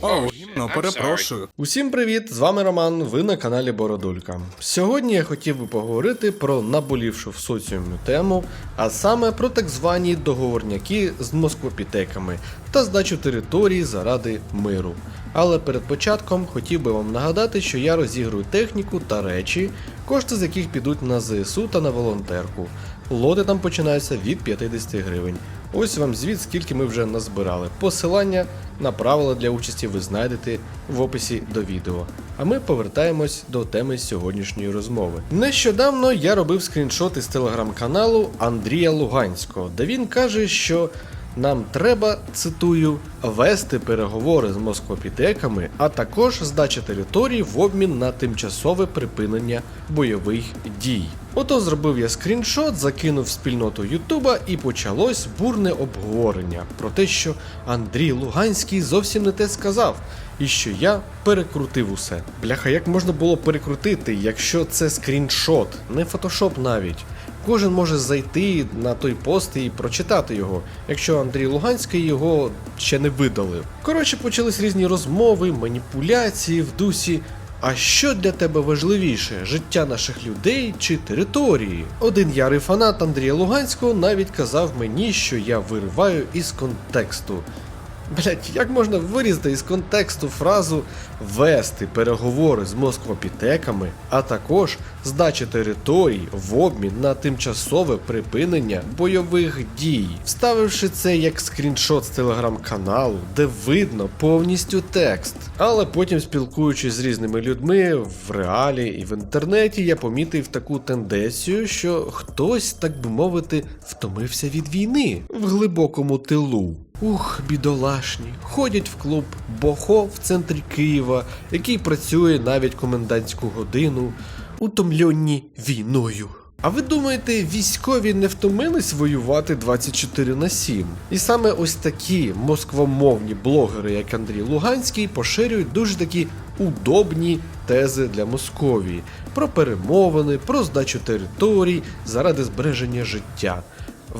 О, гімно, перепрошую. Усім привіт! З вами Роман. Ви на каналі Бородулька. Сьогодні я хотів би поговорити про наболівшу в соціумі тему, а саме про так звані договорняки з москвопітеками та здачу території заради миру. Але перед початком хотів би вам нагадати, що я розігрую техніку та речі, кошти з яких підуть на ЗСУ та на волонтерку. Лоти там починаються від 50 гривень. Ось вам звіт, скільки ми вже назбирали. Посилання на правила для участі ви знайдете в описі до відео. А ми повертаємось до теми сьогоднішньої розмови. Нещодавно я робив скріншот із телеграм-каналу Андрія Луганського, де він каже, що нам треба, цитую, вести переговори з москвопітеками, а також здача території в обмін на тимчасове припинення бойових дій. Ото зробив я скріншот, закинув спільноту Ютуба і почалось бурне обговорення про те, що Андрій Луганський зовсім не те сказав, і що я перекрутив усе. Бляха, як можна було перекрутити, якщо це скріншот, не фотошоп навіть. Кожен може зайти на той пост і прочитати його, якщо Андрій Луганський його ще не видалив. Коротше, почались різні розмови, маніпуляції в дусі. А що для тебе важливіше життя наших людей чи території? Один ярий фанат Андрія Луганського навіть казав мені, що я вириваю із контексту. Блять, як можна вирізати із контексту фразу вести переговори з москвопітеками, а також здача територій в обмін на тимчасове припинення бойових дій, вставивши це як скріншот з телеграм-каналу, де видно повністю текст. Але потім, спілкуючись з різними людьми в реалі і в інтернеті, я помітив таку тенденцію, що хтось, так би мовити, втомився від війни в глибокому тилу. Ух, бідолашні, ходять в клуб Бохо в центрі Києва, який працює навіть комендантську годину, утомлені війною. А ви думаєте, військові не втомились воювати 24 на 7? І саме ось такі москвомовні блогери, як Андрій Луганський, поширюють дуже такі удобні тези для Московії про перемовини, про здачу територій заради збереження життя.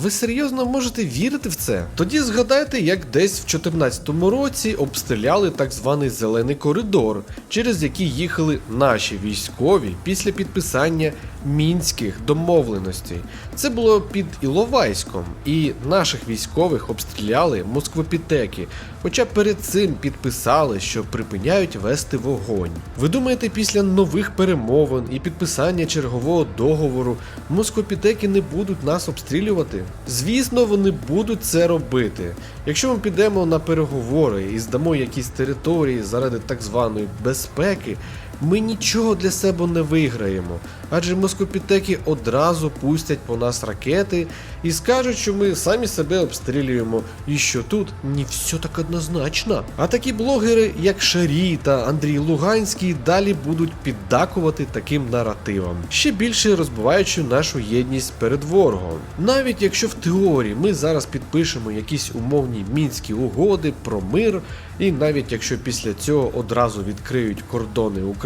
Ви серйозно можете вірити в це? Тоді згадайте, як десь в 2014 році обстріляли так званий зелений коридор, через який їхали наші військові після підписання мінських домовленостей. Це було під Іловайськом, і наших військових обстріляли москвопітеки, хоча перед цим підписали, що припиняють вести вогонь. Ви думаєте, після нових перемовин і підписання чергового договору москопітеки не будуть нас обстрілювати? Звісно, вони будуть це робити. Якщо ми підемо на переговори і здамо якісь території заради так званої безпеки, ми нічого для себе не виграємо, адже москопітеки одразу пустять по нас ракети і скажуть, що ми самі себе обстрілюємо, і що тут не все так однозначно. А такі блогери, як Шарі та Андрій Луганський, далі будуть піддакувати таким наративам, ще більше розбиваючи нашу єдність перед ворогом. Навіть якщо в теорії ми зараз підпишемо якісь умовні мінські угоди про мир. І навіть якщо після цього одразу відкриють кордони України,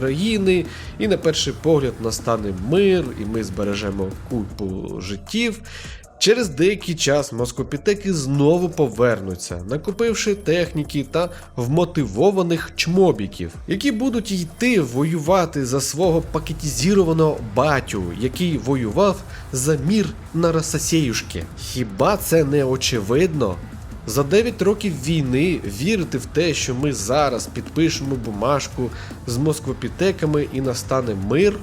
і на перший погляд настане мир, і ми збережемо купу життів. Через деякий час москопітеки знову повернуться, накопивши техніки та вмотивованих чмобіків, які будуть йти воювати за свого пакетізірованого батю, який воював за мір на Рососєюшки. Хіба це не очевидно? За 9 років війни вірити в те, що ми зараз підпишемо бумажку з москвопітеками і настане мир.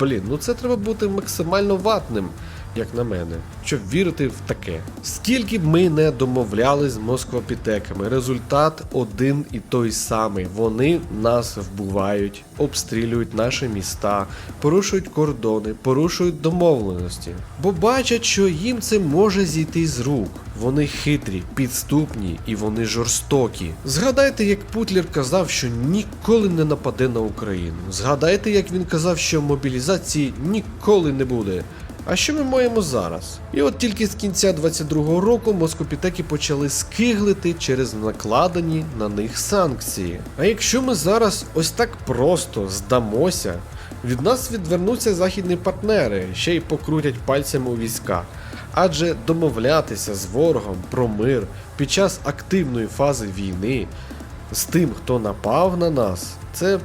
Блін, ну це треба бути максимально ватним, як на мене, щоб вірити в таке. Скільки б ми не домовляли з москвопітеками, результат один і той самий. Вони нас вбивають, обстрілюють наші міста, порушують кордони, порушують домовленості, бо бачать, що їм це може зійти з рук. Вони хитрі, підступні і вони жорстокі. Згадайте, як Путлер казав, що ніколи не нападе на Україну. Згадайте, як він казав, що мобілізації ніколи не буде. А що ми маємо зараз? І от тільки з кінця 22-го року москопітеки почали скиглити через накладені на них санкції. А якщо ми зараз ось так просто здамося, від нас відвернуться західні партнери, ще й покрутять пальцями у війська. Адже домовлятися з ворогом про мир під час активної фази війни з тим, хто напав на нас, це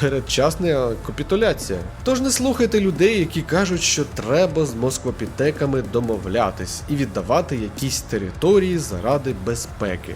передчасна капітуляція. Тож не слухайте людей, які кажуть, що треба з москвопітеками домовлятись і віддавати якісь території заради безпеки.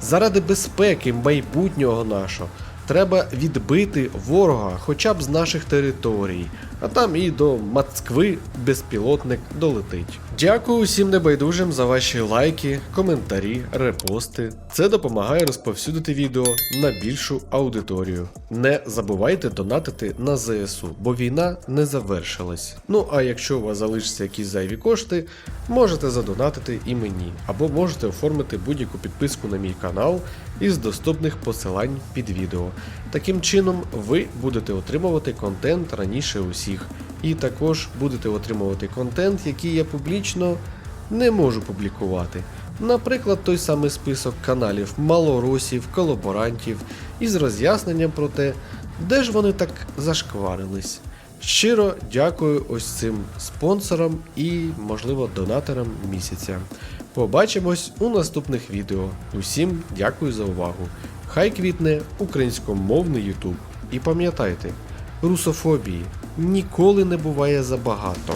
Заради безпеки майбутнього нашого. Треба відбити ворога хоча б з наших територій, а там і до Москви безпілотник долетить. Дякую усім небайдужим за ваші лайки, коментарі, репости. Це допомагає розповсюдити відео на більшу аудиторію. Не забувайте донатити на ЗСУ, бо війна не завершилась. Ну а якщо у вас залишаться якісь зайві кошти, можете задонатити і мені, або можете оформити будь-яку підписку на мій канал із доступних посилань під відео. Таким чином, ви будете отримувати контент раніше усіх, і також будете отримувати контент, який я публічно не можу публікувати. Наприклад, той самий список каналів малоросів, колаборантів із роз'ясненням про те, де ж вони так зашкварились. Щиро дякую ось цим спонсорам і, можливо, донаторам місяця. Побачимось у наступних відео. Усім дякую за увагу. Хай квітне українськомовний Ютуб. І пам'ятайте, русофобії ніколи не буває забагато.